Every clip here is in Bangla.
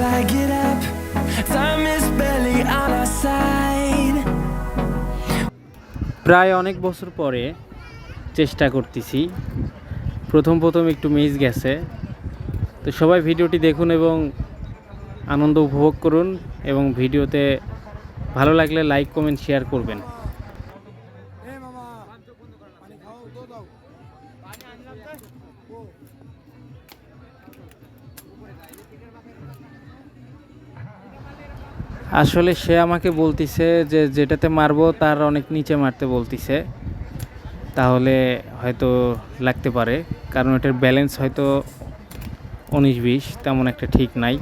till I get up. Time is barely on our side. প্রায় অনেক বছর পরে চেষ্টা করতেছি। প্রথম প্রথম একটু মিস গেছে। তো সবাই ভিডিওটি দেখুন এবং আনন্দ উপভোগ করুন এবং ভিডিওতে ভালো লাগলে লাইক কমেন্ট শেয়ার করবেন। আসলে সে আমাকে বলতিছে যে যেটাতে মারবো তার অনেক নিচে মারতে বলতিছে। তাহলে হয়তো লাগতে পারে, কারণ এটার ব্যালেন্স হয়তো উনিশ বিশ, তেমন একটা ঠিক নাই।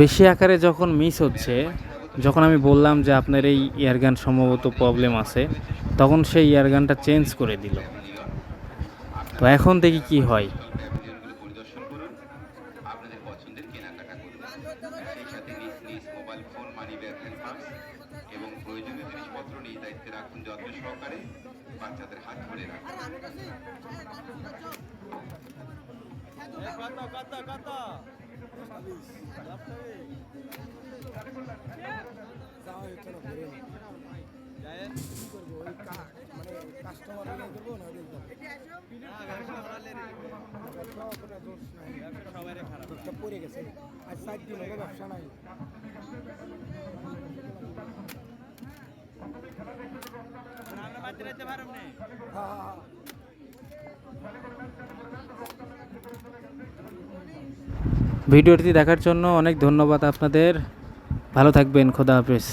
বেশি আকারে যখন মিস হচ্ছে, যখন আমি বললাম যে আপনার এই ইয়ারগান সম্ভবত প্রবলেম আছে, তখন সেই ইয়ারগানটা চেঞ্জ করে দিল। তো এখন দেখি কি হয়। এবং প্রয়োজনীয় জিনিসপত্র নিজ দায়িত্বে রাখুন যত্ন সহকারে বাচ্চাদের হাত ধরে রাখুন ভিডিওটি দেখার জন্য অনেক ধন্যবাদ আপনাদের। ভালো থাকবেন খোদা হাফেজ।